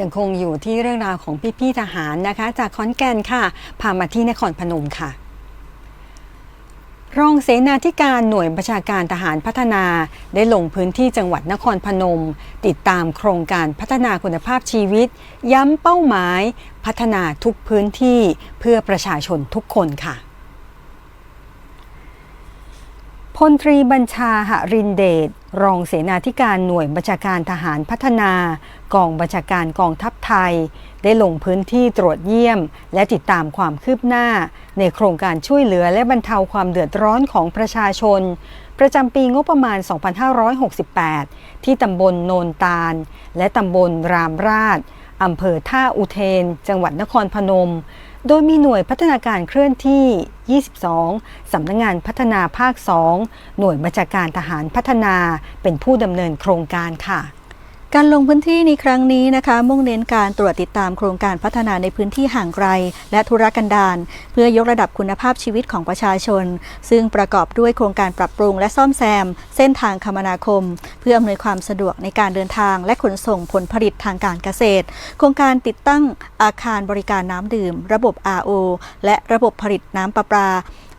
ยังคงอยู่ที่เรื่องราวของพี่ๆทหารนะคะ จากขอนแก่นค่ะ พามาที่นครพนมค่ะ รองเสนาธิการหน่วยประชาการทหารพัฒนาได้ลงพื้นที่จังหวัดนครพนม ติดตามโครงการพัฒนาคุณภาพชีวิต ย้ำเป้าหมาย พัฒนาทุกพื้นที่เพื่อประชาชนทุกคนค่ะ พลตรีบัญชาหรินเดชรองเสนาธิการหน่วยบัญชาการทหารพัฒนา กองบัญชาการกองทัพไทย ได้ลงพื้นที่ตรวจเยี่ยม และติดตามความคืบหน้า ในโครงการช่วยเหลือและบรรเทาความเดือดร้อนของประชาชน ประจำปีงบประมาณ 2568 ที่ตำบลโนนตาล และตำบลรามราชอำเภอท่าอุเทน จังหวัดนครพนม โดยมีหน่วยพัฒนาการเคลื่อนที่ 22 สำนักงงานพัฒนาภาค 2 หน่วยบัญชาการทหารพัฒนาเป็นผู้ดำเนินโครงการค่ะ การลงพื้นที่ในครั้งนี้นะคะ มุ่งเน้นการตรวจติดตามโครงการพัฒนาในพื้นที่ห่างไกล และธุรกันดารเพื่อยกระดับคุณภาพชีวิตของประชาชน ซึ่งประกอบด้วยโครงการปรับปรุงและซ่อมแซม เส้นทางคมนาคม เพื่ออำนวยความสะดวกในการเดินทาง และขนส่งผลผลิตทางการเกษตร โครงการติดตั้งอาคารบริการน้ำดื่ม ระบบ RO และระบบผลิตน้ำประปา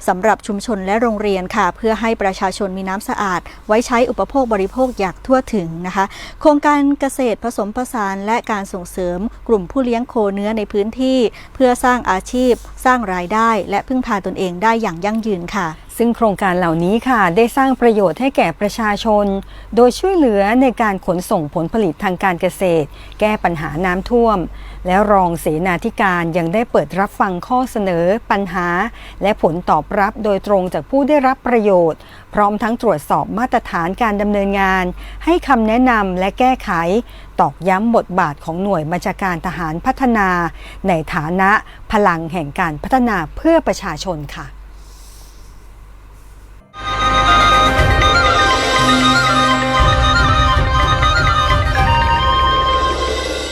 สำหรับชุมชนและโรงเรียนค่ะ เพื่อให้ประชาชนมีน้ำสะอาด ไว้ใช้อุปโภคบริโภคอย่างทั่วถึงนะคะ โครงการเกษตรผสมผสานและการส่งเสริม กลุ่มผู้เลี้ยงโคเนื้อในพื้นที่ เพื่อสร้างอาชีพ สร้างรายได้ และพึ่งพาตนเองได้อย่างยั่งยืนค่ะ ซึ่งโครงการเหล่านี้ค่ะได้สร้างประโยชน์ให้แก่ประชาชน โดยช่วยเหลือในการขนส่งผลผลิตทางการเกษตร แก้ปัญหาน้ำท่วม และรองเสนาธิการยังได้เปิดรับฟังข้อเสนอ ปัญหา และผลตอบรับโดยตรงจากผู้ได้รับประโยชน์ พร้อมทั้งตรวจสอบมาตรฐานการดำเนินงาน ให้คำแนะนำและแก้ไข ตอกย้ำบทบาทของหน่วยบัญชาการทหารพัฒนา ในฐานะพลังแห่งการพัฒนาเพื่อประชาชนค่ะ